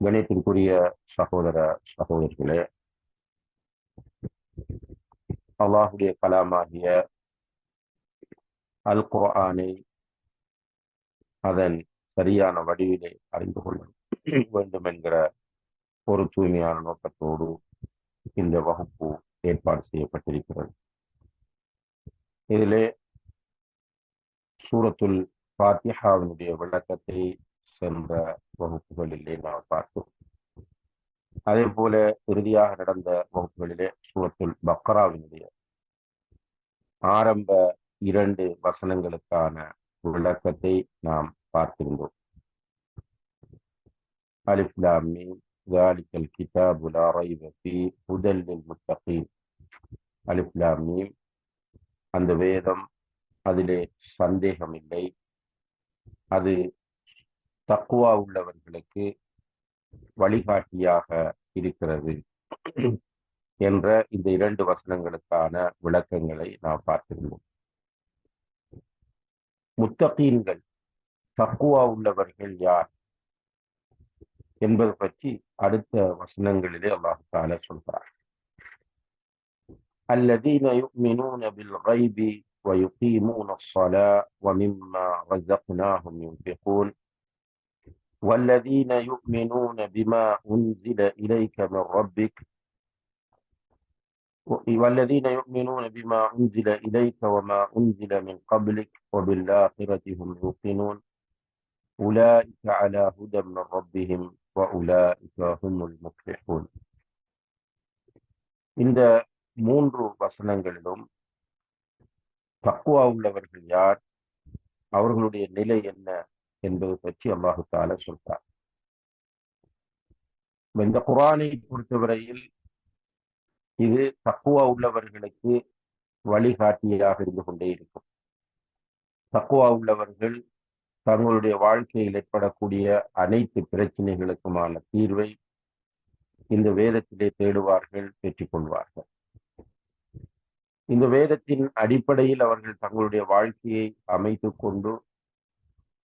கணியத்திற்குரிய சகோதர சகோதரிகளே அல்லாஹுடைய கலாமாகிய அல் குர்ஆனை அதன் சரியான வடிவிலே அறிந்து கொள்ள வேண்டும் என்கிற ஒரு தூய்மையான நோக்கத்தோடு இந்த வகுப்பு ஏற்பாடு செய்யப்பட்டிருக்கிறது. இதிலே சூரத்துல் பாத்திஹாவினுடைய விளக்கத்தை சென்ற வகுப்புகளிலே நாம் பார்த்தோம் அதே போல இறுதியாக நடந்த வகுப்புகளிலே சூரத்துல் பக்ராவினுடைய ஆரம்ப இரண்டு வசனங்களுக்கான விளக்கத்தை நாம் பார்த்திருந்தோம் அலிஃப்லாமி ذلك الكتاب لا ريب فيه هدى للمتقين அலிஃப்லாமி அந்த வேதம் அதிலே சந்தேகம் இல்லை அது தக்குவா உள்ளவர்களுக்கு வழிகாட்டியாக இருக்கிறது என்ற இந்த இரண்டு வசனங்களுக்கான விளக்கங்களை நாம் பார்த்திருக்கோம் முத்தகீன்கள் தக்குவா உள்ளவர்கள் யார் என்பது பற்றி அடுத்த வசனங்களிலே அல்லாஹு தால சொல்கிறார் الذين يؤمنون بالغيب ويقيمون الصلاة ومما رزقناهم ينفقون والذين يؤمنون بما أنزل إليك من ربك والذين يؤمنون بما أنزل إليك وما أنزل من قبلك وبالآخرة هم يوقنون أولئك على هدى من ربهم وأولئك هم المفلحون இந்த மூன்று வசனங்களிலும் தக்குவா உள்ளவர்கள் யார் அவர்களுடைய நிலை என்ன என்பது பற்றி அல்லாஹு தால சொல்றார் இந்த குரானை பொறுத்தவரையில் இது தக்குவா உள்ளவர்களுக்கு வழிகாட்டியாக இருந்து கொண்டே இருக்கும். தக்குவா உள்ளவர்கள் தங்களுடைய வாழ்க்கையில் ஏற்படக்கூடிய அனைத்து பிரச்சனைகளுக்குமான தீர்வை இந்த வேதத்திலே தேடுவார்கள் பெற்றுக்கொள்வார்கள் இந்த வேதத்தின் அடிப்படையில் அவர்கள் தங்களுடைய வாழ்க்கையை அமைத்து கொண்டு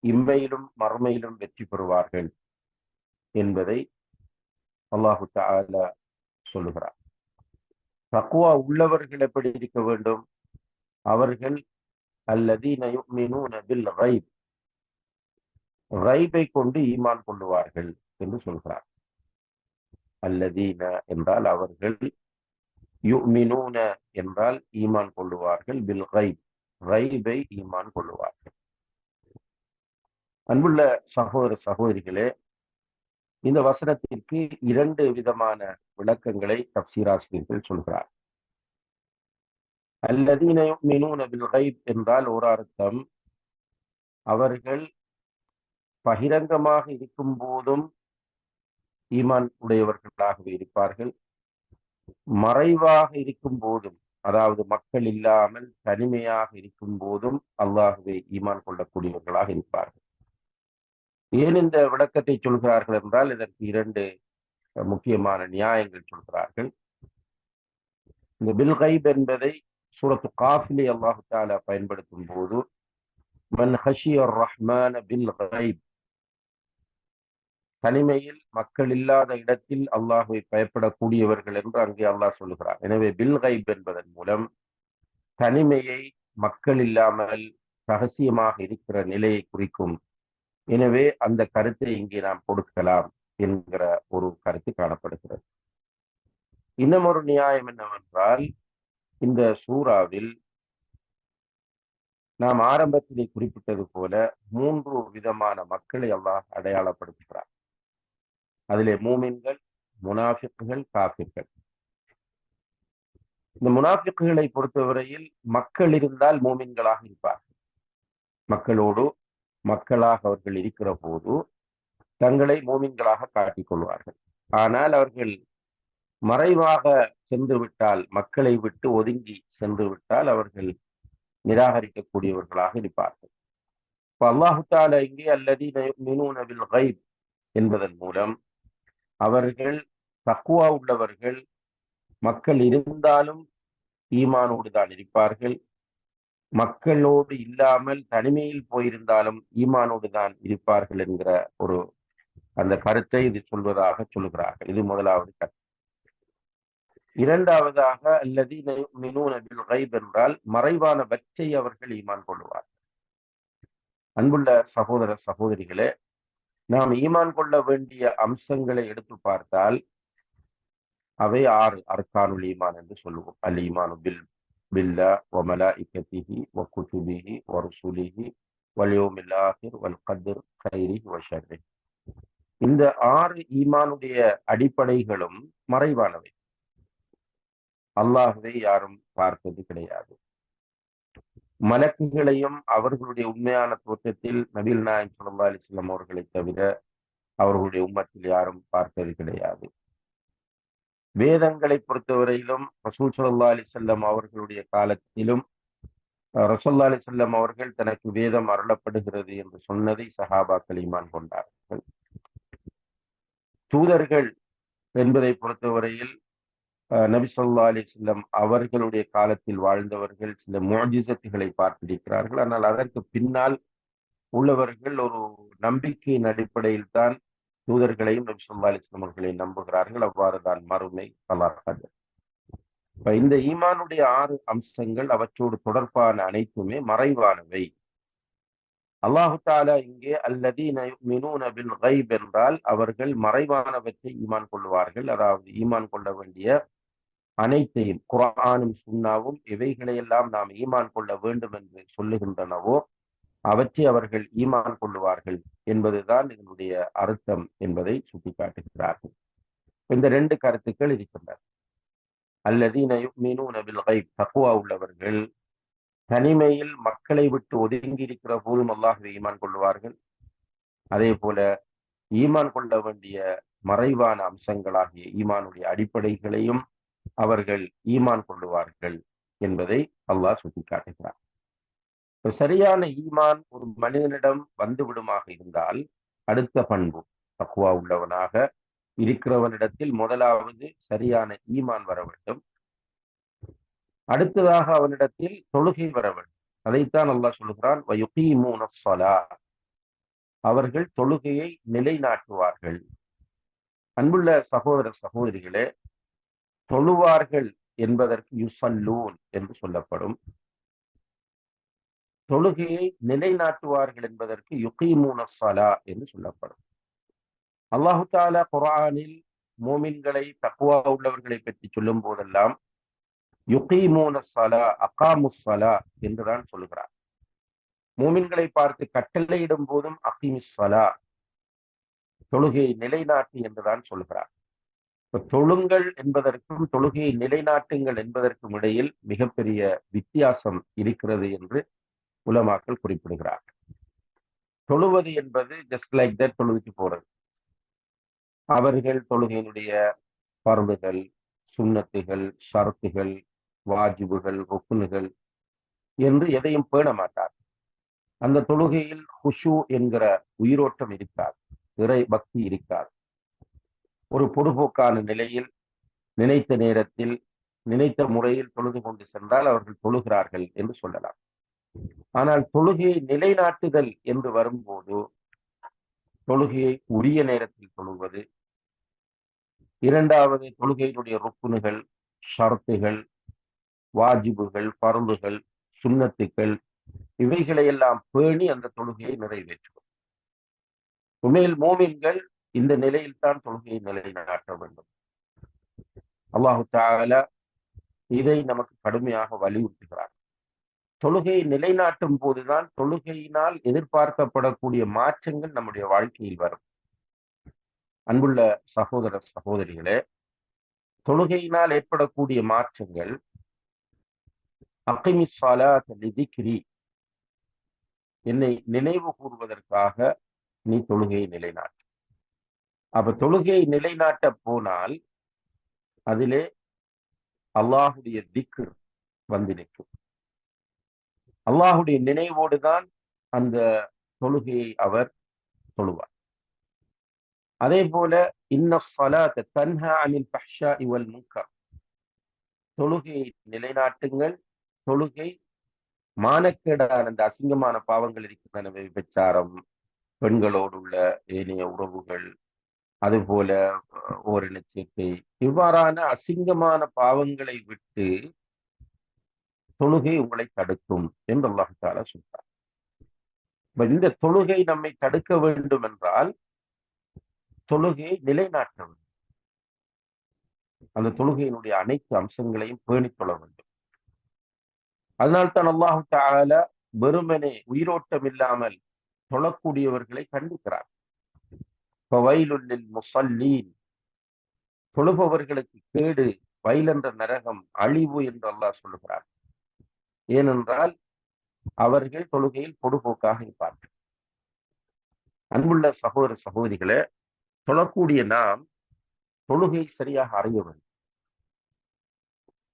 இம்மையிலும் மறுமையிலும் வெற்றி பெறுவார்கள் என்பதை அல்லாஹு தால சொல்லுகிறார் தக்குவா உள்ளவர்கள் எப்படி இருக்க வேண்டும்? அவர்கள் அல்லதீன பில் ரைப் ரைபை கொண்டு ஈமான் கொள்ளுவார்கள் என்று சொல்கிறார். அல்லதீன என்றால் அவர்கள் யுமினூன என்றால் ஈமான் கொள்ளுவார்கள் பில் ரைப் ரைபை ஈமான் கொள்ளுவார்கள். அன்புள்ள சகோதர சகோதரிகளே இந்த வசனத்திற்கு இரண்டு விதமான விளக்கங்களை தப்சீராசிரியர்கள் சொல்கிறார். அல்லதீன பில் ரைப் என்றால் ஒரு அர்த்தம். அவர்கள் பகிரங்கமாக இருக்கும் போதும் ஈமான் உடையவர்களாகவே இருப்பார்கள். மறைவாக இருக்கும் போதும் அதாவது மக்கள் இல்லாமல் தனிமையாக இருக்கும் போதும் அல்லாகவே ஈமான் கொள்ளக்கூடியவர்களாக இருப்பார்கள். ஏன் இந்த விளக்கத்தை சொல்கிறார்கள் என்றால் இதற்கு இரண்டு முக்கியமான நியாயங்கள் சொல்கிறார்கள். இந்த பில்கைப் என்பதை சூரத்து காஃபிலி அல்லாஹு தாலா பயன்படுத்தும் போது மன் ஹஷியர் ரஹ்மான பில் கைப் தனிமையில் மக்கள் இல்லாத இடத்தில் அல்லாஹுவை பயப்படக்கூடியவர்கள் என்று அங்கே அல்லாஹ் சொல்லுகிறார் எனவே பில் கைப் என்பதன் மூலம் தனிமையை மக்கள் இல்லாமல் ரகசியமாக இருக்கிற நிலையை குறிக்கும் எனவே அந்த கருத்தை இங்கே நாம் கொடுக்கலாம் என்கிற ஒரு கருத்து காணப்படுகிறது. இன்னும் ஒரு நியாயம் என்னவென்றால் இந்த சூறாவில் நாம் ஆரம்பத்திலே குறிப்பிட்டது போல மூன்று விதமான மக்களை அல்லாஹ் அடையாளப்படுத்துகிறார் அதிலே மூமின்கள் முனாஃபிக்குகள் காஃபிர்கள். இந்த முனாஃபிக்குகளை பொறுத்தவரையில் மக்கள் இருந்தால் மூமின்களாக இருப்பார்கள். மக்களோடு மக்களாக அவர்கள் இருக்கிற போது தங்களை மூமின்களாக காட்டிக் கொள்வார்கள். ஆனால் அவர்கள் மறைவாக சென்று விட்டால் மக்களை விட்டு ஒதுங்கி சென்று விட்டால் அவர்கள் நிராகரிக்கக்கூடியவர்களாக இருப்பார்கள். இப்போ அல்லாஹுத்தால இங்கே அல்லது மினூனவில் கைப் என்பதன் மூலம் அவர்கள் தக்குவா உள்ளவர்கள் மக்கள் இருந்தாலும் ஈமானோடு தான் இருப்பார்கள். மக்களோடு இல்லாமல் தனிமையில் போயிருந்தாலும் ஈமானோடு தான் இருப்பார்கள் என்கிற ஒரு அந்த கருத்தை இது சொல்வதாக சொல்லுகிறார்கள். இது முதலாவது கருத்து. இரண்டாவதாக அல்லது என்றால் மறைவான வச்சை அவர்கள் ஈமான் கொள்வார் அன்புள்ள சகோதர சகோதரிகளே நாம் ஈமான் கொள்ள வேண்டிய அம்சங்களை எடுத்து பார்த்தால் அவை ஆறு அர்கானுல் ஈமான் என்று சொல்லுவோம். அல் ஈமானு பில் بالله وملائكته وكتبه ورسله واليوم الآخر والقدر خيره وشره. கைரி இந்த ஆறு ஈமானுடைய அடிப்படைகளும் மறைவானவை. அல்லாஹுவை யாரும் பார்த்தது கிடையாது. மலக்குகளையும் அவர்களுடைய உண்மையான தோற்றத்தில் நபீல் நாயன் சொல்லா அலிஸ்லாம் அவர்களை தவிர அவர்களுடைய உம்மத்தில் யாரும் பார்த்தது கிடையாது. வேதங்களை பொறுத்தவரையிலும் ரசூல் சல்லா அலி செல்லம் அவர்களுடைய காலத்திலும் ரசோல்லா அலி செல்லம் அவர்கள் தனக்கு வேதம் அருளப்படுகிறது என்று சொன்னதை சஹாபாக்கள் ஈமான் கொண்டார்கள். தூதர்கள் என்பதை பொறுத்தவரையில் நபி சொல்லா அலி செல்லம் அவர்களுடைய காலத்தில் வாழ்ந்தவர்கள் சில மோஜிசத்துகளை பார்த்திருக்கிறார்கள். ஆனால் அதற்கு பின்னால் உள்ளவர்கள் ஒரு நம்பிக்கையின் அடிப்படையில் தான் தூதர்களையும் நபி சொல்லா அலிஸ்லாம் அவர்களை நம்புகிறார்கள். அவ்வாறு தான் மறுமை வளராது இப்ப இந்த ஈமானுடைய ஆறு அம்சங்கள் அவற்றோடு தொடர்பான அனைத்துமே மறைவானவை. அல்லாஹு தாலா இங்கே அல்லதி மினூனபில் கைப் என்றால் அவர்கள் மறைவானவற்றை ஈமான் கொள்வார்கள். அதாவது ஈமான் கொள்ள வேண்டிய அனைத்தையும் குரானும் சுண்ணாவும் இவைகளையெல்லாம் நாம் ஈமான் கொள்ள வேண்டும் என்று சொல்லுகின்றனவோ அவற்றை அவர்கள் ஈமான் கொள்ளுவார்கள் என்பதுதான் இதனுடைய அர்த்தம் என்பதை சுட்டிக்காட்டுகிறார்கள். இந்த ரெண்டு கருத்துக்கள் இருக்கின்றன. அல்லதீன மீனூனபில் கைப் தக்குவா உள்ளவர்கள் தனிமையில் மக்களை விட்டு ஒதுங்கி இருக்கிற போதும் அல்லாஹுவை ஈமான் கொள்வார்கள் அதே போல ஈமான் கொள்ள வேண்டிய மறைவான அம்சங்களாகிய ஈமானுடைய அடிப்படைகளையும் அவர்கள் ஈமான் கொள்ளுவார்கள் என்பதை அல்லாஹ் சுட்டிக்காட்டுகிறார் சரியான ஈமான் ஒரு மனிதனிடம் வந்துவிடுமாக இருந்தால் அடுத்த பண்பு தக்குவா உள்ளவனாக இருக்கிறவனிடத்தில் முதலாவது சரியான ஈமான் வர வேண்டும். அடுத்ததாக அவனிடத்தில் தொழுகை வர வேண்டும். அதைத்தான் அல்லாஹ் சொல்லுகிறான் அவர்கள் தொழுகையை நிலைநாட்டுவார்கள். அன்புள்ள சகோதர சகோதரிகளே தொழுவார்கள் என்பதற்கு யுசல்லூன் என்று சொல்லப்படும். தொழுகையை நிலைநாட்டுவார்கள் என்பதற்கு யுகீமூன சலா என்று சொல்லப்படும். அல்லாஹு தாலா குரானில் மோமின்களை தக்குவா உள்ளவர்களை பற்றி சொல்லும் போதெல்லாம் யுகீமூன சலா அகாமு சலா என்றுதான் சொல்கிறார். மூமின்களை பார்த்து கட்டளையிடும் போதும் அகிமிஸ்வலா தொழுகையை நிலைநாட்டு என்றுதான் சொல்கிறார். தொழுங்கள் என்பதற்கும் தொழுகையை நிலைநாட்டுங்கள் என்பதற்கும் இடையில் மிகப்பெரிய வித்தியாசம் இருக்கிறது என்று உலமாக்கள் குறிப்பிடுகிறார் தொழுவது என்பது ஜஸ்ட் லைக் தட் தொழுகைக்கு போறது. அவர்கள் தொழுகையினுடைய பருந்துகள் சுண்ணத்துகள் ஷரத்துகள் வாஜிபுகள் ஒப்புனுகள் என்று எதையும் பேண மாட்டார் அந்த தொழுகையில் ஹுஷு என்கிற உயிரோட்டம் இருக்கார் இறை பக்தி இருக்கார் ஒரு பொதுபோக்கான நிலையில் நினைத்த நேரத்தில் நினைத்த முறையில் தொழுது கொண்டு சென்றால் அவர்கள் தொழுகிறார்கள் என்று சொல்லலாம். ஆனால் தொழுகையை நிலைநாட்டுதல் என்று வரும்போது தொழுகையை உரிய நேரத்தில் தொழுவது. இரண்டாவது தொழுகையினுடைய ருக்குனுகள் ஷர்த்துகள் வாஜிபுகள் பருந்துகள் சுண்ணத்துக்கள் இவைகளை எல்லாம் பேணி அந்த தொழுகையை நிறைவேற்றுவோம் உண்மையில் மோமின்கள் இந்த நிலையில் தான் தொழுகையை நிலைநாட்ட வேண்டும். அல்லாஹு தால இதை நமக்கு கடுமையாக வலியுறுத்துகிறார் தொழுகையை நிலைநாட்டும் போதுதான் தொழுகையினால் எதிர்பார்க்கப்படக்கூடிய மாற்றங்கள் நம்முடைய வாழ்க்கையில் வரும். அன்புள்ள சகோதர சகோதரிகளே தொழுகையினால் ஏற்படக்கூடிய மாற்றங்கள் அகிமிஸ்வாலிதிக்ரி என்னை நினைவு கூறுவதற்காக நீ தொழுகையை நிலைநாட்டு. அப்ப தொழுகையை நிலைநாட்ட போனால் அதிலே அல்லாஹுடைய திக்கு வந்து நிற்கும். அல்லாஹுடைய நினைவோடு தான் அந்த தொழுகையை அவர் தொழுவார். அதே போல இன்ன ஸலாத்த தன்ஹா அனில் ஃபஹ்ஷா இவல் முன்கர். தொழுகையை நிலைநாட்டுங்கள் தொழுகை மானக்கேடான அந்த அசிங்கமான பாவங்கள் இருக்கின்றன விபச்சாரம் பெண்களோடு உள்ள ஏனைய உறவுகள் அதுபோல ஓரின சேர்க்கை. இவ்வாறான அசிங்கமான பாவங்களை விட்டு தொழுகை உங்களை தடுக்கும் என்று அல்லாஹால சொல்றார் இந்த தொழுகை நம்மை தடுக்க வேண்டும் என்றால் தொழுகையை நிலைநாட்ட வேண்டும். அந்த தொழுகையினுடைய அனைத்து அம்சங்களையும் பேணிக்கொள்ள வேண்டும். அதனால்தான் அல்லாஹு தால வெறுமனே உயிரோட்டம் இல்லாமல் தொழக்கூடியவர்களை கண்டிக்கிறார். முசல்லீன் தொழுபவர்களுக்கு கேடு வயலென்ற நரகம் அழிவு என்று அல்லாஹ் சொல்லுகிறார் ஏனென்றால் அவர்கள் தொழுகையில் பொடுபோக்காக இருப்பார்கள். அன்புள்ள சகோதர சகோதரிகளை தொழக்கூடிய நாம் தொழுகை சரியாக அறிய வேண்டும்.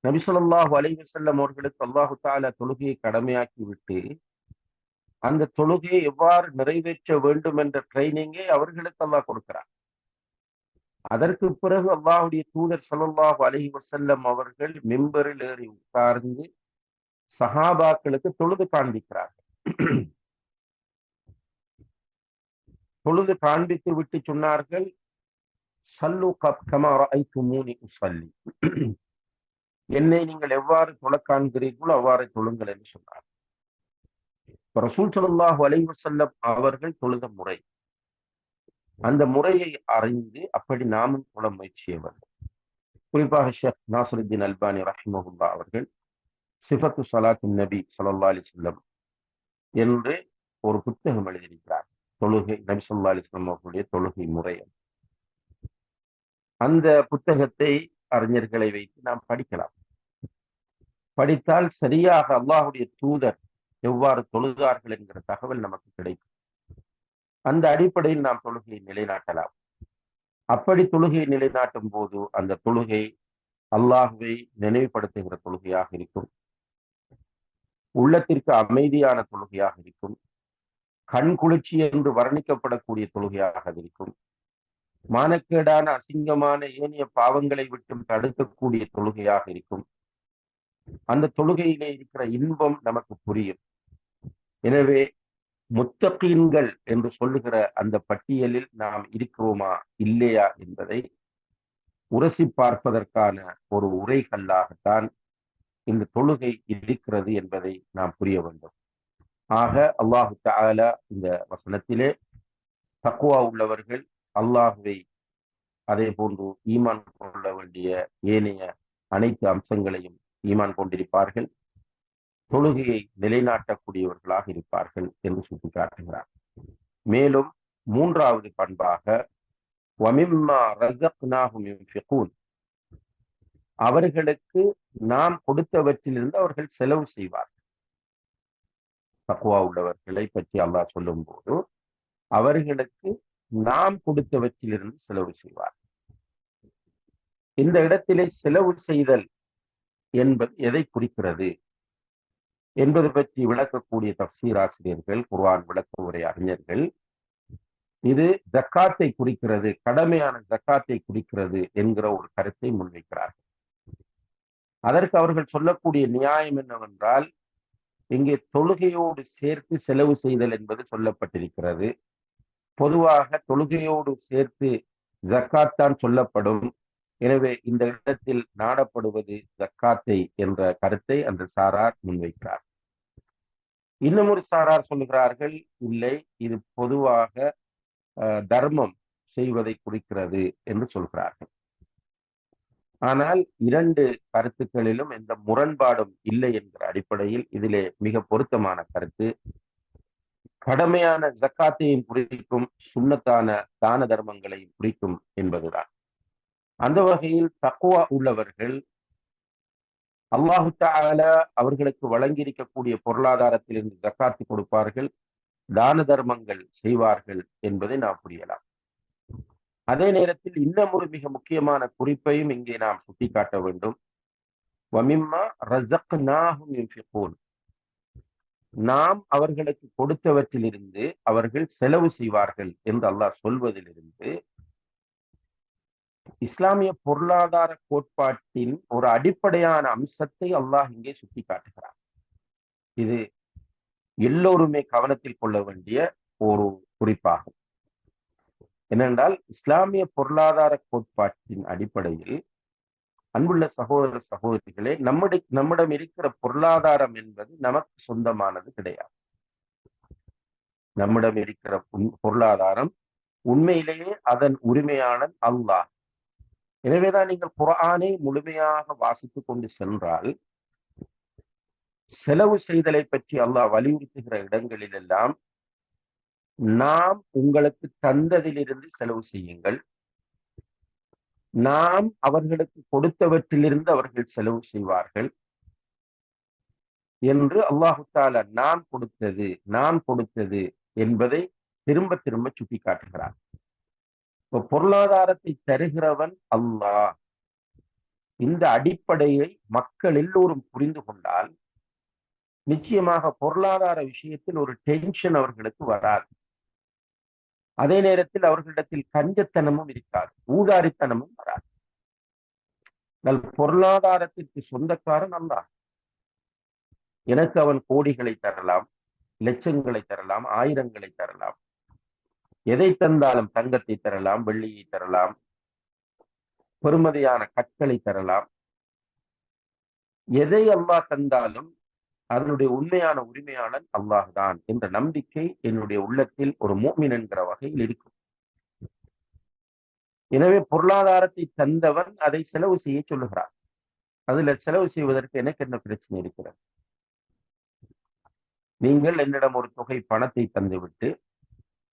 நபிசுல்லாஹு அலைவு செல்லம் அவர்களுக்கு அல்லாஹு தால தொழுகையை கடமையாக்கி விட்டு அந்த தொழுகையை எவ்வாறு நிறைவேற்ற வேண்டும் என்ற ட்ரைனிங்கை அவர்களுக்கு அல்லாஹ் கொடுக்கிறார் அதற்கு பிறகு அல்லாஹுடைய தூதர் சல்லாஹு அலஹி வசல்லம் அவர்கள் மெம்பரில் ஏறி உட்கார்ந்து சஹாபாக்களுக்கு தொழுது காண்பிக்கிறார்கள். தொழுது காண்பித்து விட்டு சொன்னார்கள் சல்லு கமார உசல்லி என்னை நீங்கள் எவ்வாறு தொழ காண்கிறீர்களோ அவ்வாறு தொழுங்கள் என்று சொன்னார். ரசூல் சல்லாஹூ அலைவு செல்லம் அவர்கள் தொழுத முறை. அந்த முறையை அறிந்து அப்படி நாமும் தொழ முயற்சியவர் குறிப்பாக ஷேக் நாசருத்தீன் அல்பானி ரஹிமஹுல்லா அவர்கள் சிஃபத்து சலாத்தின் நபி சல்லா அலி செல்லம் என்று ஒரு புத்தகம் எழுதியிருக்கிறார். தொழுகை நபி சொல்லா அலிஸ்லாம் அவர்களுடைய தொழுகை முறை. அந்த புத்தகத்தை அறிஞர்களை வைத்து நாம் படிக்கலாம். படித்தால் சரியாக அல்லாஹுடைய தூதர் எவ்வாறு தொழுகார்கள் என்கிற தகவல் நமக்கு கிடைக்கும். அந்த அடிப்படையில் நாம் தொழுகையை நிலைநாட்டலாம். அப்படி தொழுகையை நிலைநாட்டும் போது அந்த தொழுகை அல்லாஹுவை நினைவுபடுத்துகிற தொழுகையாக இருக்கும். உள்ளத்திற்கு அமைதியான தொழுகையாக இருக்கும். கண் குளிர்ச்சி என்று வர்ணிக்கப்படக்கூடிய தொழுகையாக இருக்கும். மானக்கேடான அசிங்கமான ஏனைய பாவங்களை விட்டும் தடுக்கக்கூடிய தொழுகையாக இருக்கும். அந்த தொழுகையிலே இருக்கிற இன்பம் நமக்கு புரியும். எனவே முத்தகீன்கள் என்று சொல்லுகிற அந்த பட்டியலில் நாம் இருக்கிறோமா இல்லையா என்பதை உரசி பார்ப்பதற்கான ஒரு உரைகல்லாகத்தான் இந்த தொழுகை இருக்கிறது என்பதை நாம் புரிய வேண்டும். ஆக அல்லாஹு தாலா இந்த வசனத்திலே தக்குவா உள்ளவர்கள் அல்லாஹுவை அதே போன்று ஈமான் கொள்ள வேண்டிய ஏனைய அனைத்து அம்சங்களையும் ஈமான் கொண்டிருப்பார்கள். தொழுகையை நிலைநாட்டக்கூடியவர்களாக இருப்பார்கள் என்று சுட்டிக்காட்டுகிறார். மேலும் மூன்றாவது பண்பாக அவர்களுக்கு நாம் கொடுத்தவற்றிலிருந்து அவர்கள் செலவு செய்வார்கள். தக்குவா உள்ளவர்களை பற்றி அல்லாஹ் சொல்லும் போது அவர்களுக்கு நாம் கொடுத்தவற்றிலிருந்து செலவு செய்வார். இந்த இடத்திலே செலவு செய்தல் என்பது எதை குறிக்கிறது? என்பது பற்றி விளக்கக்கூடிய தப்சீராசிரியர்கள் குர்வான் விளக்க உரை அறிஞர்கள் இது ஜக்காத்தை குறிக்கிறது கடமையான ஜக்காத்தை குறிக்கிறது என்கிற ஒரு கருத்தை முன்வைக்கிறார்கள். அதற்கு அவர்கள் சொல்லக்கூடிய நியாயம் என்னவென்றால் இங்கே தொழுகையோடு சேர்த்து செலவு செய்தல் என்பது சொல்லப்பட்டிருக்கிறது. பொதுவாக தொழுகையோடு சேர்த்து ஜக்காத் தான் சொல்லப்படும். எனவே இந்த இடத்தில் நாடப்படுவது ஜக்காத்தை என்ற கருத்தை அந்த சாரார் முன்வைக்கிறார் இன்னும் ஒரு சாரார் சொல்லுகிறார்கள் இல்லை இது பொதுவாக தர்மம் செய்வதை குறிக்கிறது என்று சொல்கிறார்கள். ஆனால் இரண்டு கருத்துக்களிலும் எந்த முரண்பாடும் இல்லை என்கிற அடிப்படையில் இதிலே மிக பொருத்தமான கருத்து. கடமையான ஜக்காத்தையும் குறிக்கும் சுண்ணத்தான தான தர்மங்களையும் குறிக்கும் என்பதுதான். அந்த வகையில் தக்குவா உள்ளவர்கள் அல்லாஹு தால அவர்களுக்கு வழங்கியிருக்கக்கூடிய பொருளாதாரத்திலிருந்து ஜக்காத்து கொடுப்பார்கள் தான தர்மங்கள் செய்வார்கள் என்பதை நாம் புரியலாம். அதே நேரத்தில் இன்னும் ஒரு மிக முக்கியமான குறிப்பையும் இங்கே நாம் சுட்டிக்காட்ட வேண்டும். வமிம்மா ரசக் நாகும் நாம் அவர்களுக்கு கொடுத்தவற்றிலிருந்து அவர்கள் செலவு செய்வார்கள் என்று அல்லாஹ் சொல்வதிலிருந்து இஸ்லாமிய பொருளாதார கோட்பாட்டின் ஒரு அடிப்படையான அம்சத்தை அல்லாஹ் இங்கே சுட்டி காட்டுகிறார் இது எல்லோருமே கவனத்தில் கொள்ள வேண்டிய ஒரு குறிப்பாகும். என்னென்றால் இஸ்லாமிய பொருளாதார கோட்பாட்டின் அடிப்படையில் அன்புள்ள சகோதர சகோதரிகளே நம்முடைய நம்மிடம் இருக்கிற பொருளாதாரம் என்பது நமக்கு சொந்தமானது கிடையாது. நம்மிடம் இருக்கிற பொருளாதாரம் உண்மையிலேயே அதன் உரிமையாளன் அல்லாஹ். எனவேதான் நீங்கள் குரானை முழுமையாக வாசித்துக் கொண்டு சென்றால் செலவு செய்தலை பற்றி அல்லாஹ் வலியுறுத்துகிற இடங்களில் எல்லாம் நாம் உங்களுக்கு தந்ததிலிருந்து செலவு செய்யுங்கள். நாம் அவர்களுக்கு கொடுத்தவற்றிலிருந்து அவர்கள் செலவு செய்வார்கள். என்று அல்லாஹு தாலா நான் கொடுத்தது நான் கொடுத்தது என்பதை திரும்ப திரும்ப சுட்டி காட்டுகிறார் இப்போ பொருளாதாரத்தை தருகிறவன் அல்லாஹ். இந்த அடிப்படையை மக்கள் எல்லோரும் புரிந்து கொண்டால் நிச்சயமாக பொருளாதார விஷயத்தில் ஒரு டென்ஷன் அவர்களுக்கு வராது. அதே நேரத்தில் அவர்களிடத்தில் கஞ்சத்தனமும் இருக்காது ஊதாரித்தனமும் வராது. நல் பொருளாதாரத்திற்கு சொந்தக்காரன் அல்லா எனக்கு அவன் கோடிகளை தரலாம் லட்சங்களை தரலாம் ஆயிரங்களை தரலாம். எதை தந்தாலும் தங்கத்தை தரலாம் வெள்ளியை தரலாம் பெருமதியான கற்களை தரலாம். எதை அம்மா தந்தாலும் அதனுடைய உண்மையான உரிமையாளன் அல்லாஹ் தான் என்ற நம்பிக்கை என்னுடைய உள்ளத்தில் ஒரு மூமின் என்கிற வகையில் இருக்கும். எனவே பொருளாதாரத்தை தந்தவன் அதை செலவு செய்ய சொல்லுகிறார். அதுல செலவு செய்வதற்கு எனக்கு என்ன பிரச்சனை இருக்கிறது? நீங்கள் என்னிடம் ஒரு தொகை பணத்தை தந்துவிட்டு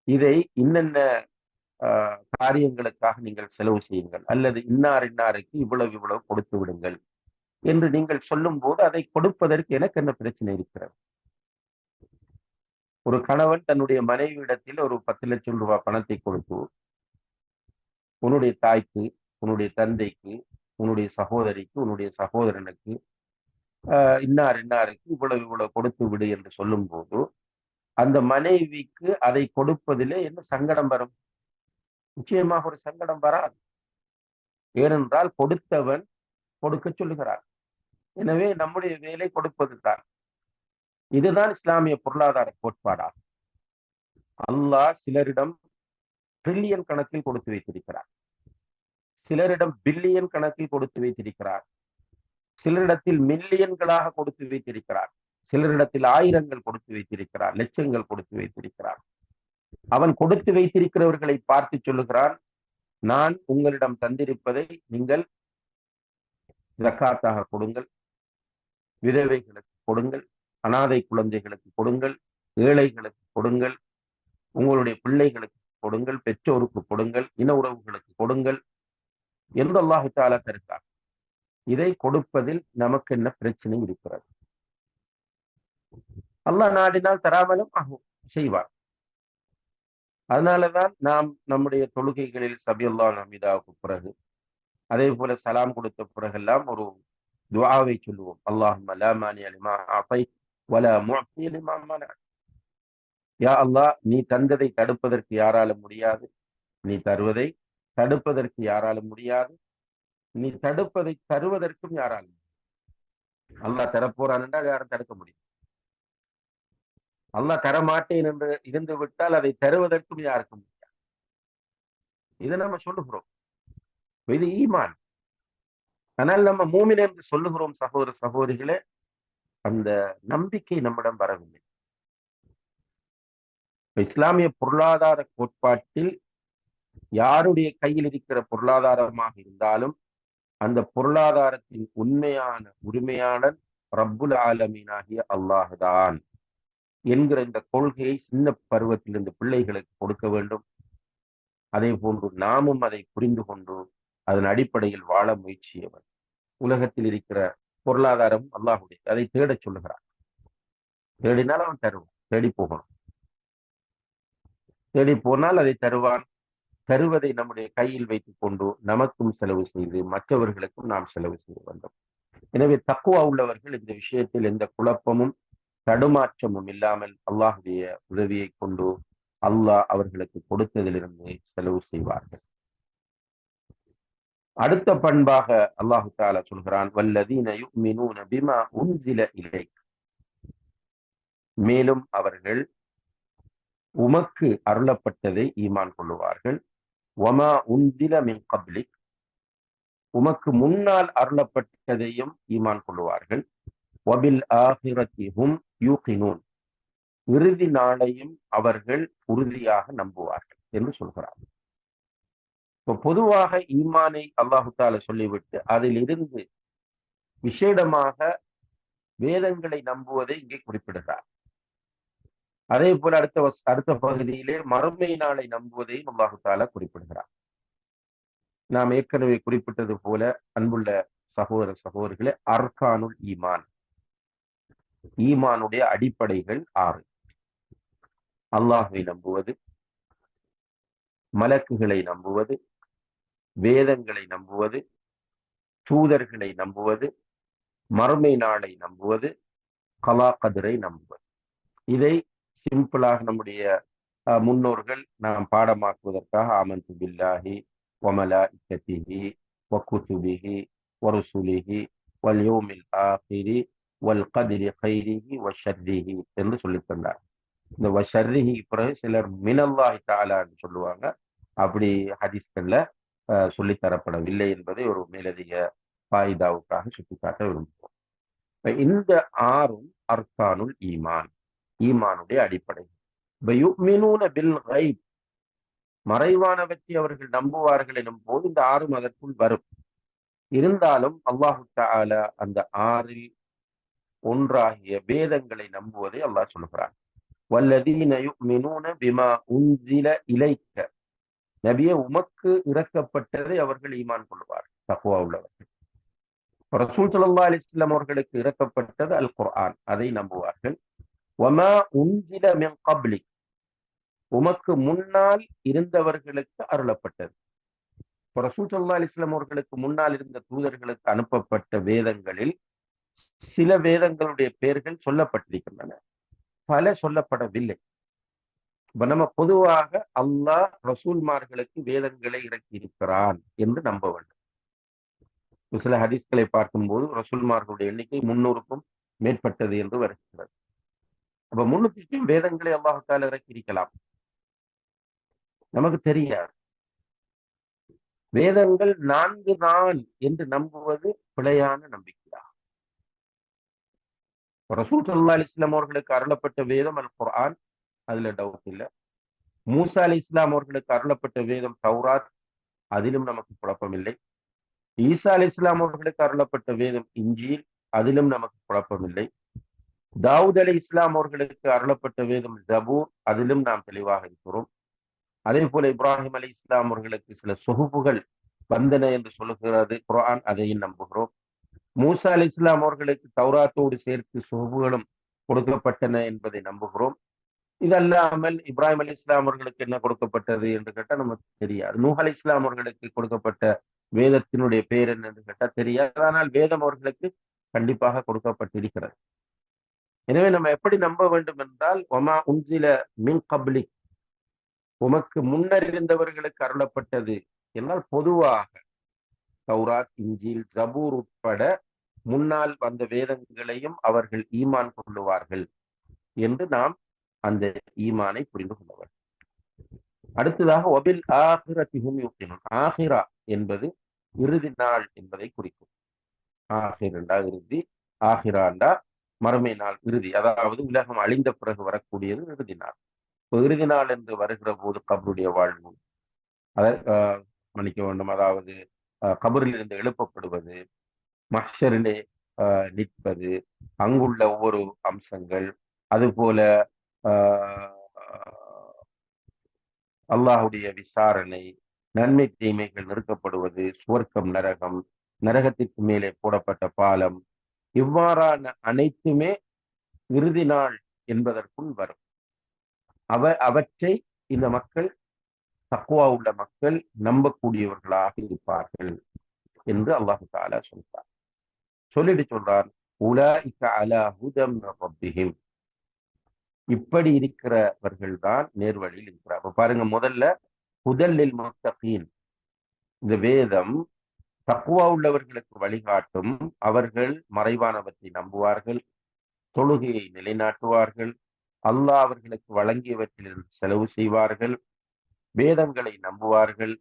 இதை இன்னென்ன காரியங்களுக்காக நீங்கள் செலவு செய்யுங்கள் அல்லது இன்னார் இன்னாருக்கு இவ்வளவு இவ்வளவு கொடுத்து விடுங்கள் என்று நீங்கள் சொல்லும் போது அதை கொடுப்பதற்கு எனக்கு என்ன பிரச்சனை இருக்கிறது. ஒரு கணவன் தன்னுடைய மனைவியிடத்தில் ஒரு பத்து லட்சம் ரூபாய் பணத்தை கொடுத்து உன்னுடைய தாய்க்கு உன்னுடைய தந்தைக்கு உன்னுடைய சகோதரிக்கு உன்னுடைய சகோதரனுக்கு இன்னார் இன்னாருக்கு இவ்வளவு இவ்வளவு கொடுத்து விடு என்று சொல்லும் போது அந்த மனைவிக்கு அதை கொடுப்பதிலே என்ன சங்கடம் வரும்? நிச்சயமாக ஒரு சங்கடம் வராது. ஏனென்றால் கொடுத்தவன் கொடுக்க சொல்லுகிறார் எனவே நம்முடைய வேலை கொடுப்பது தான் இதுதான் இஸ்லாமிய பொருளாதார கோட்பாடாகும் அல்லாஹ் சிலரிடம் ட்ரில்லியன் கணக்கில் கொடுத்து வைத்திருக்கிறார். சிலரிடம் பில்லியன் கணக்கில் கொடுத்து வைத்திருக்கிறார். சிலரிடத்தில் மில்லியன்களாக கொடுத்து வைத்திருக்கிறார். சிலரிடத்தில் ஆயிரங்கள் கொடுத்து வைத்திருக்கிறார். லட்சங்கள் கொடுத்து வைத்திருக்கிறார். அவன் கொடுத்து வைத்திருக்கிறவர்களை பார்த்து சொல்லுகிறான் நான் உங்களிடம் தந்திருப்பதை நீங்கள் ஜக்காத்தாக கொடுங்கள். விதவைகளுக்கு கொடுங்கள் அனாதை குழந்தைகளுக்கு கொடுங்கள் ஏழைகளுக்கு கொடுங்கள் உங்களுடைய பிள்ளைகளுக்கு கொடுங்கள் பெற்றோருக்கு கொடுங்கள் இன உறவுகளுக்கு கொடுங்கள் என்று அல்லாஹு தாலா இதை கொடுப்பதில் நமக்கு என்ன பிரச்சனை இருக்கிறது? அல்லாஹ் நாடினால் தராமலும் ஆகும் செய்வார். அதனாலதான் நாம் நம்முடைய தொழுகைகளில் சபியுல்லா நமிதாவுக்கு பிறகு அதே போல சலாம் கொடுத்த பிறகெல்லாம் ஒரு துவாவை சொல்லுவோம் அல்லாஹும் அலாமானி அலிமா ஆஃபை வல முஅத்தி லிமா மன யா அல்லாஹ் நீ தந்ததை தடுப்பதற்கு யாராலும் முடியாது? நீ தருவதை தடுப்பதற்கு யாராலும் முடியாது? நீ தடுப்பதை தருவதற்கும் யாராலும் அல்லாஹ் தரப்போறான் என்றால் யாரும் தடுக்க முடியும் அல்லாஹ் தரமாட்டேன் என்று இருந்து விட்டால் அதை தருவதற்கும் யாருக்கும் முடியாது. இதை நம்ம சொல்லுகிறோம். இது ஈமான். ஆனால் நம்ம மூமின் என்று சொல்லுகிறோம் சகோதர சகோதரிகளே அந்த நம்பிக்கை நம்மிடம் வரவில்லை. இஸ்லாமிய பொருளாதார கோட்பாட்டில் யாருடைய கையில் இருக்கிற பொருளாதாரமாக இருந்தாலும் அந்த பொருளாதாரத்தின் உண்மையான உரிமையாளன் ரப்புல் ஆலமீனாகிய அல்லாஹுதான் என்கிற இந்த கொள்கையை சின்ன பருவத்திலிருந்து பிள்ளைகளுக்கு கொடுக்க வேண்டும். அதே போன்று நாமும் அதை புரிந்து கொண்டு அதன் அடிப்படையில் வாழ முயற்சியவன். உலகத்தில் இருக்கிற பொருளாதாரம் அல்லாஹுடைய அதை தேடச் சொல்லுகிறான். தேடினால் அவன் தருவான். தேடி போகணும். தேடி போனால் அதை தருவான். தருவதை நம்முடைய கையில் வைத்துக் கொண்டு நமக்கும் செலவு செய்து மற்றவர்களுக்கும் நாம் செலவு செய்ய வேண்டும். எனவே தக்குவா உள்ளவர்கள் இந்த விஷயத்தில் எந்த குழப்பமும் தடுமாற்றமும் இல்லாமல் அல்லாஹுடைய உதவியை கொண்டு அல்லாஹ் அவர்களுக்கு கொடுத்ததிலிருந்து செலவு செய்வார்கள். அடுத்த பண்பாக அல்லாஹு தாலா சொல்கிறான் வல்லதீன யுமினூன பிமா உன்சில இலை மேலும் அவர்கள் உமக்கு அருளப்பட்டதை ஈமான் கொள்ளுவார்கள். ஒமா உந்தில மின் கப்லிக். உமக்கு முன்னால் அருளப்பட்டதையும் ஈமான் கொள்ளுவார்கள். வபில் ஆஹிரத்திஹும் யூகினூன். இறுதி நாளையும் அவர்கள் உறுதியாக நம்புவார்கள் என்று சொல்கிறார். இப்போ பொதுவாக ஈமானை அல்லாஹு தால சொல்லிவிட்டு அதில் இருந்து விசேடமாக வேதங்களை நம்புவதை இங்கே குறிப்பிடுகிறார். அதே போல அடுத்த அடுத்த பகுதியிலே மறுமை நாளை நம்புவதையும் அல்லாஹு தாலா குறிப்பிடுகிறார். நாம் ஏற்கனவே குறிப்பிட்டது போல அன்புள்ள சகோதர சகோதரிகளே அர்கானுல் ஈமான். ஈமானுடைய அடிப்படைகள் ஆறு. அல்லாஹை நம்புவது மலக்குகளை நம்புவது வேதங்களை நம்புவது தூதர்களை நம்புவது மறுமை நாளை நம்புவது கலா கதிரை நம்புவது. இதை சிம்பிளாக நம்முடைய முன்னோர்கள் நாம் பாடமாக்குவதற்காக ஆமந்து பில்லாஹி ஒமலா இக்கத்திஹி வக்குத்துபிஹி ஒருசுலிஹி வல்யோமில் ஆஹிரி வல் கதிரி கைரிஹி வஷர்ரிஹி என்று சொல்லித்தந்தார் இந்த வஷர்ரிஹி பிறகு சிலர் மினல்லாஹி தாலான்னு சொல்லுவாங்க. அப்படி ஹதீஸ்கள்ல சொல்லித்தரப்படவில்லை என்பதை ஒரு மேலதிக பாயிதாவுக்காக சுட்டிக்காட்ட விரும்புகிறோம். இந்த ஆறும் அர்கானுல் ஈமான் ஈமானுடைய அடிப்படை பில் கைப் மறைவானவற்றை அவர்கள் நம்புவார்கள் எனும் போது இந்த ஆறும் அதற்குள் வரும். இருந்தாலும் அல்லாஹு தால அந்த ஆறில் ஒன்றாகிய வேதங்களை நம்புவதை அல்லாஹ் சொல்கிறான். வல்லதீன யுக்மினூன பிமா உந்தில இலைக்க நபிய உமக்கு இறக்கப்பட்டதை அவர்கள் ஈமான் கொள்வார் தக்குவா உள்ளவர்கள். ரசூல் சல்லா அலிஸ்லாம் அவர்களுக்கு இறக்கப்பட்டது அல் குர்ஆன் அதை நம்புவார்கள். ஒமா உன்சில மின் உமக்கு முன்னால் இருந்தவர்களுக்கு அருளப்பட்டது. ரசூல் சல்லா அலிஸ்லாம் அவர்களுக்கு முன்னால் இருந்த தூதர்களுக்கு அனுப்பப்பட்ட வேதங்களில் சில வேதங்களுடைய பெயர்கள் சொல்லப்பட்டிருக்கின்றன. பல சொல்லப்படவில்லை. இப்ப நம்ம பொதுவாக அல்லாஹ் ரசூல்மார்களுக்கு வேதங்களை இறக்கி இருக்கிறான் என்று நம்ப வேண்டும். சில ஹதீஸ்களை பார்க்கும்போது ரசூல்மார்களுடைய எண்ணிக்கை முன்னூறுக்கும் மேற்பட்டது என்று வருகிறது. அப்ப முன்னூத்திக்கும் வேதங்களை அல்லாஹால இறக்கி இருக்கலாம் நமக்கு தெரியாது. வேதங்கள் நான்கு தான் என்று நம்புவது பிழையான நம்பிக்கையாகும் ரசூல் சல்லா அலிஸ்லாம் அவர்களுக்கு அருளப்பட்ட வேதம் அல் குர்ஆன் அதுல டவுட் இல்லை. மூசா அலி இஸ்லாம் அவர்களுக்கு அருளப்பட்ட வேதம் தௌராத் அதிலும் நமக்கு குழப்பம் இல்லை ஈசா அலி இஸ்லாம் அவர்களுக்கு அருளப்பட்ட வேதம் இஞ்சியில் அதிலும் நமக்கு குழப்பம் இல்லை தாவூத் அலி இஸ்லாம் அவர்களுக்கு அருளப்பட்ட வேதம் ஜபூர் அதிலும் நாம் தெளிவாக இருக்கிறோம். அதே போல இப்ராஹிம் அலி இஸ்லாம் அவர்களுக்கு சில சொகுப்புகள் வந்தன என்று சொல்லுகிறது குரான் அதையும் நம்புகிறோம். மூசா அலி இஸ்லாம் அவர்களுக்கு தௌராத்தோடு சேர்த்து சொகுப்புகளும் கொடுக்கப்பட்டன என்பதை நம்புகிறோம். இதல்லாமல் இப்ராஹிம் அலி இஸ்லாம் அவர்களுக்கு என்ன கொடுக்கப்பட்டது என்று கேட்டால் நமக்கு தெரியாது. நூஹ் அலி இஸ்லாம் அவர்களுக்கு கொடுக்கப்பட்ட வேதத்தினுடைய பெயர் என்ன என்று கேட்டால் தெரியாது. ஆனால் வேதம் அவர்களுக்கு கண்டிப்பாக கொடுக்கப்பட்டிருக்கிறது. எனவே நம்ம எப்படி நம்ப வேண்டும் என்றால் ஒமா உஞ்சில மின் கப்லிக். உமக்கு முன்னர் இருந்தவர்களுக்கு அருளப்பட்டது என்றால் பொதுவாக சௌராத் இஞ்சில் ஜபூர் உட்பட முன்னால் வந்த வேதங்களையும் அவர்கள் ஈமான் கொள்ளுவார்கள் என்று நாம் அந்த ஈமானை புரிந்து கொண்டவர். அடுத்ததாக ஒபில் ஆஹிரத்திகும் யூக்கினும் ஆஹிரா என்பது இறுதி நாள் என்பதை குறிக்கும். ஆஹிரண்டா இறுதி ஆஹிராண்டா மறுமை நாள் இறுதி. அதாவது உலகம் அழிந்த பிறகு வரக்கூடியது இறுதி நாள். இப்போ இறுதி நாள் என்று வருகிற போது கபருடைய வாழ்வு அதை மன்னிக்க வேண்டும். அதாவது கபரில் இருந்து எழுப்பப்படுவது மஷரிலே நிற்பது அங்குள்ள ஒவ்வொரு அம்சங்கள் அதுபோல அல்லாஹுடைய விசாரணை நன்மை தீமைகள் நிறுத்தப்படுவது சுவர்க்கம் நரகம் நரகத்திற்கு மேலே போடப்பட்ட பாலம் இவ்வாறான அனைத்துமே இறுதி நாள் என்பதற்குள் வரும். அவ அவற்றை இந்த மக்கள் தக்குவா உள்ள மக்கள் நம்பக்கூடியவர்களாக இருப்பார்கள் என்று அல்லாஹு தாலா சொல்றார் சொல்லிட்டு சொல்றார் உலாஇக்க அலா ஹுதம் ரப்பிஹிம். இப்படி இருக்கிறவர்கள் தான் நேர்வழியில் இருக்கிறார். அப்ப பாருங்க முதல்ல புதல்லில் முத்தகீன் இந்த வேதம் தக்குவா உள்ளவர்களுக்கு வழிகாட்டும். அவர்கள் மறைவானவற்றை நம்புவார்கள் தொழுகையை நிலைநாட்டுவார்கள் அல்லாஹ் அவர்களுக்கு வழங்கியவற்றிலிருந்து செலவு செய்வார்கள் வேதங்களை நம்புவார்கள்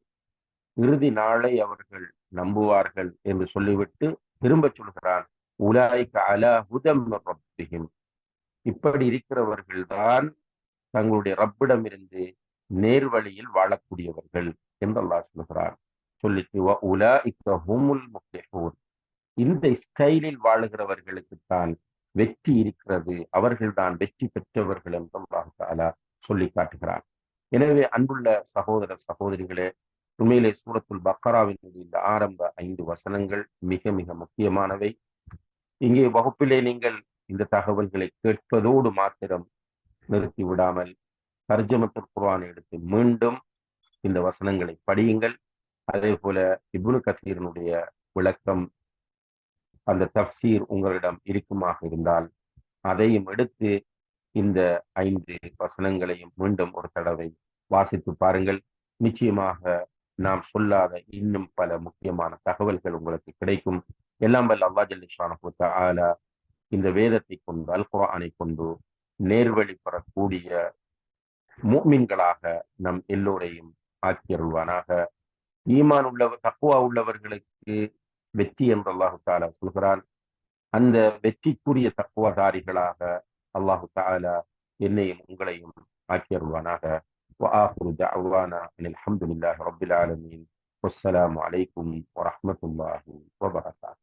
இறுதி நாளை அவர்கள் நம்புவார்கள் என்று சொல்லிவிட்டு திரும்ப சொல்கிறான். உலாய்க்கு அலா ஹுதம் ரப்பிஹிம். இப்படி இருக்கிறவர்கள்தான் தங்களுடைய ரப்பிடமிருந்து நேர்வழியில் வாழக்கூடியவர்கள் என்று அல்லாஹ் சொல்கிறான் சொல்லிட்டு இந்த ஸ்டைலில் வாழுகிறவர்களுக்கு தான் வெற்றி இருக்கிறது. அவர்கள்தான் வெற்றி பெற்றவர்கள் என்று அல்லாஹ் தாலா சொல்லி காட்டுகிறார் எனவே அன்புள்ள சகோதர சகோதரிகளே உண்மையிலே சூரத்துல் பக்கராவினுடைய இந்த ஆரம்ப ஐந்து வசனங்கள் மிக மிக முக்கியமானவை. இங்கே வகுப்பிலே நீங்கள் இந்த தகவல்களை கேட்பதோடு மாத்திரம் நிறுத்தி விடாமல் தர்ஜமத்துல் குர்ஆனை எடுத்து மீண்டும் இந்த வசனங்களை படியுங்கள். அதே போல இபுனு கசீரனுடைய விளக்கம் அந்த தப்சீர் உங்களிடம் இருக்குமாக இருந்தால் அதையும் எடுத்து இந்த ஐந்து வசனங்களையும் மீண்டும் ஒரு தடவை வாசித்து பாருங்கள். நிச்சயமாக நாம் சொல்லாத இன்னும் பல முக்கியமான தகவல்கள் உங்களுக்கு கிடைக்கும். எல்லாம் வல்ல அல்லா ஜல்லிஷான ஆலா இந்த வேதத்தை கொண்டு அல் குரானை கொண்டு நேர்வழி பெறக்கூடிய மூமின்களாக நம் எல்லோரையும் ஆக்கியருள்வானாக ஈமான் உள்ளவர் தக்குவா உள்ளவர்களுக்கு வெற்றி என்று அல்லாஹு தாலா சொல்கிறான் அந்த வெற்றிக்குரிய தக்குவதாரிகளாக அல்லாஹு தாலா என்னையும் உங்களையும் ஆக்கியருள்வானாக وآخر دعوانا أن الحمد لله رب العالمين والسلام عليكم ورحمة الله وبركاته